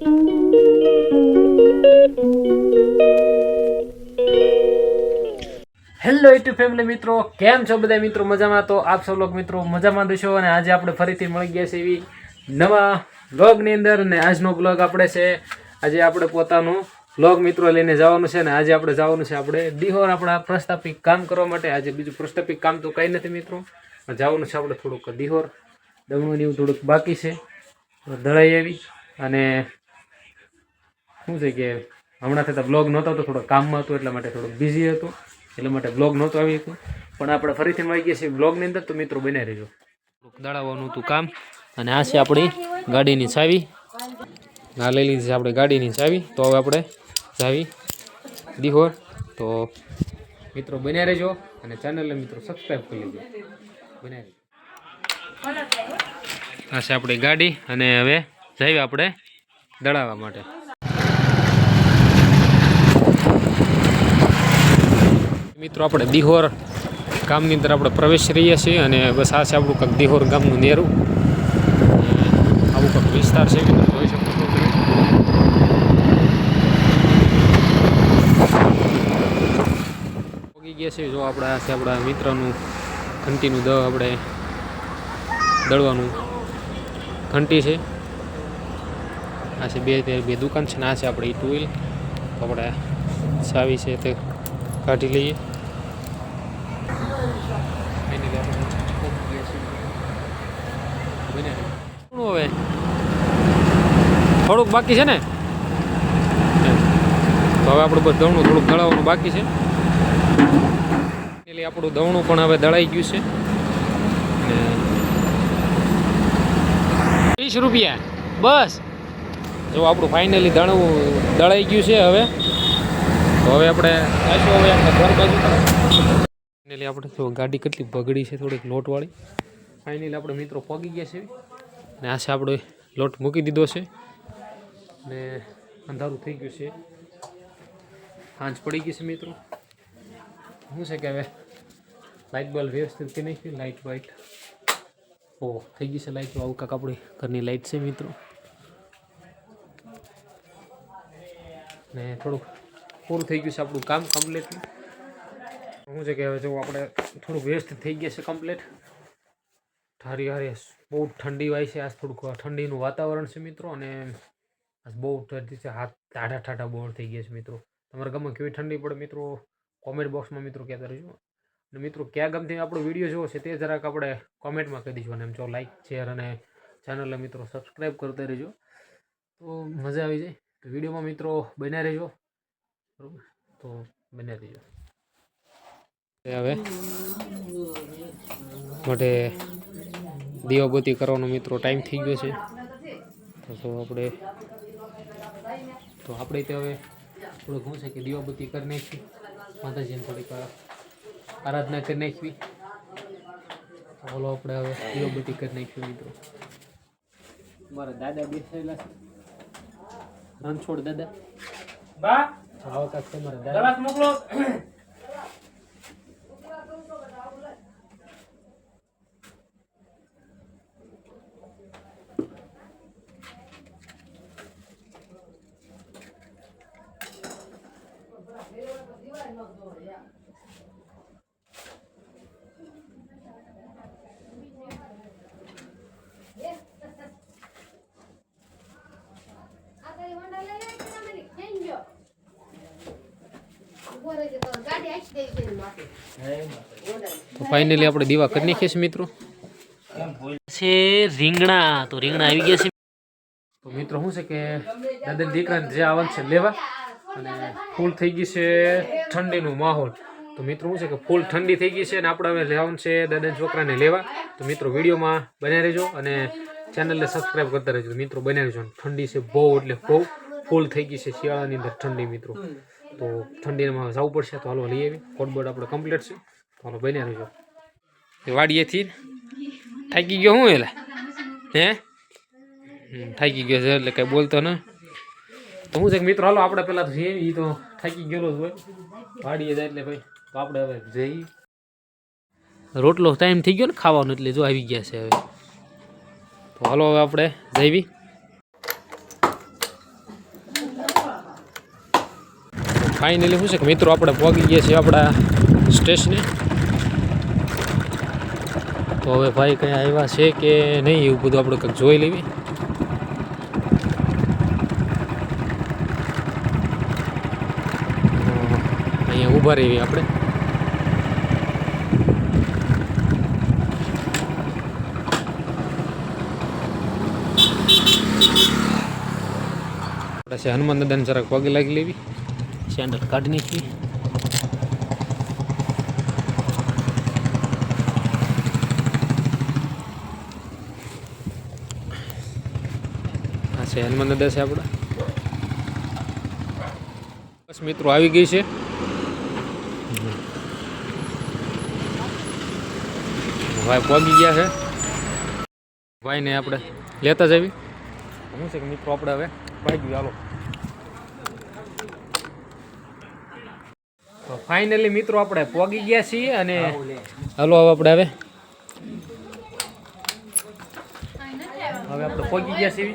Hello YouTube family મિત્રો, કેમ છો બધા મિત્રો? મજામાં? તો આપ સૌ લોક મિત્રો મજામાં દેશો અને આજે આપણે ફરીથી મળી ગયા છે એવી નવા બ્લોગની અંદર અને આજનો બ્લોગ આપણે છે, આજે આપણે પોતાનું બ્લોગ મિત્રો લઈને જવાનું છે ને આજે આપણે જવાનું છે આપણે દિહોર આપણા પ્રસ્થાપિક કામ કરવા માટે. આજે બીજું પ્રસ્થાપિક કામ તો કંઈ નથી મિત્રો. જવાનું છે આપણે થોડુંક દિહોર દમણું એવું થોડુંક બાકી છે. દળાઈ આવી અને શું છે કે હમણાં થતાં બ્લોગ નહોતો તો થોડો કામમાં હતો, એટલા માટે થોડો બિઝી હતો, એટલા માટે બ્લોગ નહોતો આવી હતું પણ આપણે ફરીથી મળી ગયા છીએ બ્લોગની અંદર, તો મિત્રો બન્યા રહેજો. થોડુંક દળાવવાનું હતું કામ. અને આ છે આપણી ગાડીની ચાવી. આ લઈ લીધી છે આપણે ગાડીની ચાવી. તો હવે આપણે ચાવી દિહોર. તો મિત્રો બન્યા રહેજો અને ચેનલને મિત્રો સબસ્ક્રાઈબ કરી લેજો. બન્યા રહેજો. આ છે આપણી ગાડી અને હવે જઈએ આપણે દળાવવા માટે. મિત્રો, આપણે દિહોર ગામની અંદર આપણે પ્રવેશ રહીએ છીએ અને બસ આ છે આપણું કંઈક દિહોર ગામનું નેરું. આવું કંઈક વિસ્તાર છે કે જોઈ શકો ગયા છે, જો આપણે આ છે આપણા મિત્રનું ઘંટીનું દ આપણે દળવાનું ઘંટી છે. આ છે બે બે દુકાન છે ને આ છે આપણે ટુ વ્હીલ. આપણે ચાવી છે તે કાઢી લઈએ. હવે થોડુંક બાકી છે ને? હવે આપણું દવણું થોડુંક દળાવવાનું બાકી છે. એટલે આપણું દવણું પણ હવે દળાઈ ગયું છે. વીસ રૂપિયા. બસ. જો આપણું ફાઇનલી દણવું દળાઈ ગયું છે હવે. તો હવે આપણે હવે આપણે ઘર બાજુ ફાઇનલી આપણે તો ગાડી કેટલી બગડી છે, થોડીક લોટવાળી. ફાઇનલી આપણે મિત્રો પગી ગયા છે. ને આ આપણે લોટ મૂકી દીધો છે. ને અંધારું થઈ ગયું છે. સાંજ પડી ગઈ છે મિત્રો. શું છે કે હવે લાઇટ બલ્બ વ્યવસ્થિત કે નહીં લાઇટ વાઇટ ઓ, થઈ ગઈ છે લાઇટ આવું કાંક આપણી ઘરની લાઇટ છે મિત્રો. ને થોડુંક પૂરું થઈ ગયું છે આપણું કામ કમ્પ્લીટ શું છે કે હવે જો આપણે થોડુંક વેસ્ટ થઈ ગયા છે કમ્પ્લીટ ઠારી હારી બહુ ઠંડી વાય છે, આજ થોડુંક ઠંડીનું વાતાવરણ છે મિત્રો, અને આજ બહુ ઠંડી છે, હાથ ટાઢા ટાઢા બોર થઈ ગયા છે મિત્રો. તમારા ગામમાં કેવી ઠંડી પડે મિત્રો? કોમેન્ટ બોક્સમાં મિત્રો કહેતા રહીશું અને મિત્રો, ક્યાં ગમતી આપણો વીડિયો જોવો છે તે જરાક આપણે કોમેન્ટમાં કહી દઈશું અને એમ જો લાઈક શેર અને ચેનલને મિત્રો સબસ્ક્રાઈબ કરતા રહેજો. તો મજા આવી જાય. તો વિડીયોમાં મિત્રો બન્યા રહેજો. બરાબર? તો બન્યા રહેજો. હવે. માટે દીવાબત્તી કરવાનો મિત્રો ટાઈમ થઈ ગયો છે. તો તો આપણે તો આપણે તે હવે થોડુંક શું છે કે દીવાબત્તી કરી નાખી. માતાજીને થોડીક આરાધના કરી નાખવી. બોલો આપણે હવે દીવાબત્તી કરી નાખ્યું મિત્રો. મારા દાદા બેસેલા છે. રણછોડ દાદા. બા. આવો કાંક છે મારા દાદા મોકલો તો ફાઇનલી આપણે દીવા કરી નાખીએ છીએ મિત્રો. છે રીંગણા. તો રીંગણા આવી ગયા છે. તો મિત્રો શું છે કે દાદા દીકરાને જે આવવાનું છે લેવા અને ફૂલ થઈ ગઈ છે ઠંડીનું માહોલ. તો મિત્રો શું છે કે ફૂલ ઠંડી થઈ ગઈ છે અને આપણે હવે લેવાનું છે દાદા છોકરાને લેવા. તો મિત્રો વિડીયોમાં બન્યા રહેજો અને ચેનલને સબસ્ક્રાઈબ કરતા રહેજો. મિત્રો બન્યા રહેજો ઠંડી છે બહુ એટલે બહુ ફૂલ થઈ ગઈ છે શિયાળાની અંદર ઠંડી મિત્રો. તો ઠંડીમાં જવું પડશે. તો હાલો લઈ આવી. કોટબોર્ડ આપણે કમ્પ્લીટ છે. તો હાલો બન્યા રહેજો. એ વાડીએથી થાકી ગયો હું એટલે હે? થાકી ગયો છે એટલે કંઈ બોલતો ને. તો હું છે કે મિત્રો, હાલો આપણે પહેલાં તો એ તો થાકી ગયેલો જ હોય. વાડીએ જાય એટલે ભાઈ. તો આપણે હવે જઈએ. રોટલો ટાઈમ થઈ ગયો ને ખાવાનો એટલે જો આવી ગયા છે હવે. તો હાલો હવે આપણે જઈવી ફાઇનલી શું છે કે મિત્રો, આપણે પહોંચી ગયા છીએ આપણા સ્ટેશને. તો હવે ભાઈ કંઈ આવ્યા છે કે નહીં, એવું બધું આપણે કંઈક જોઈ લેવી. અહીંયા ઊભા રહેવી આપણે. આપણે હનુમાન દાદાને જરાક પગે લાગી લેવી. સેન્ડલ કાઢી નાખવી આ છે હનુમાન દાદા છે આપણા બસ મિત્રો, આવી ગઈ છે. ભાઈ પહોંચી ગયા છે. ભાઈને આપણે લેતા જવી શું છે કે મિત્રો, આપણે હવે પહોંચી ગયું, હાલો. ફાઇનલી મિત્રો આપણે પોગી ગયા છીએ અને હલો હવે આપણે હવે હવે આપણે પોગી ગયા છીએ.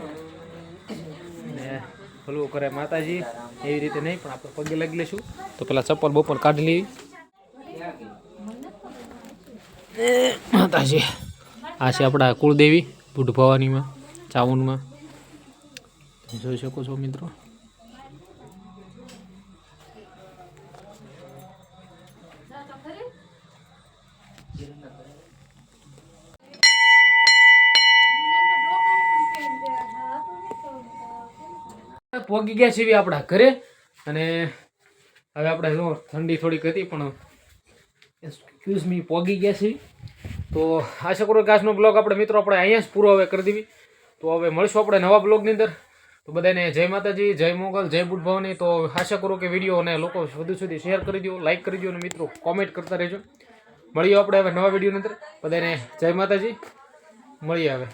ભલું કરે માતાજી એવી રીતે નહીં પણ આપણે પગે લાગી લઈશું. તો પેલા ચપ્પલ બપોર કાઢી લેવી. માતાજી આ છે આપણા કુળદેવી બુઢ ભવાનીમાં ચાવુનમાં જોઈ શકો છો મિત્રો. પોગી ગયા છીએ આપણા ઘરે. અને હવે આપણે જો ઠંડી થોડીક હતી, પણ એક્સક્યુઝ મી પોગી ગયા છીએ. તો આશા કરું કે બ્લોગ આપણે મિત્રો આપણે અહીંયા જ પૂરો હવે કરી દેવી. તો હવે મળશું આપણે નવા બ્લોગની અંદર. તો બધાને જય માતાજી, જય મોગલ, જય બુટ ભવાની. તો આશા કરું કે વીડિયો અને લોકો વધુ સુધી શેર કરી દો લાઈક કરી દો અને મિત્રો કોમેન્ટ કરતા રહેજો. મળીએ આપણે હવે નવા વીડિયો અંદર. બધાને જય માતાજી. મળીએ હવે.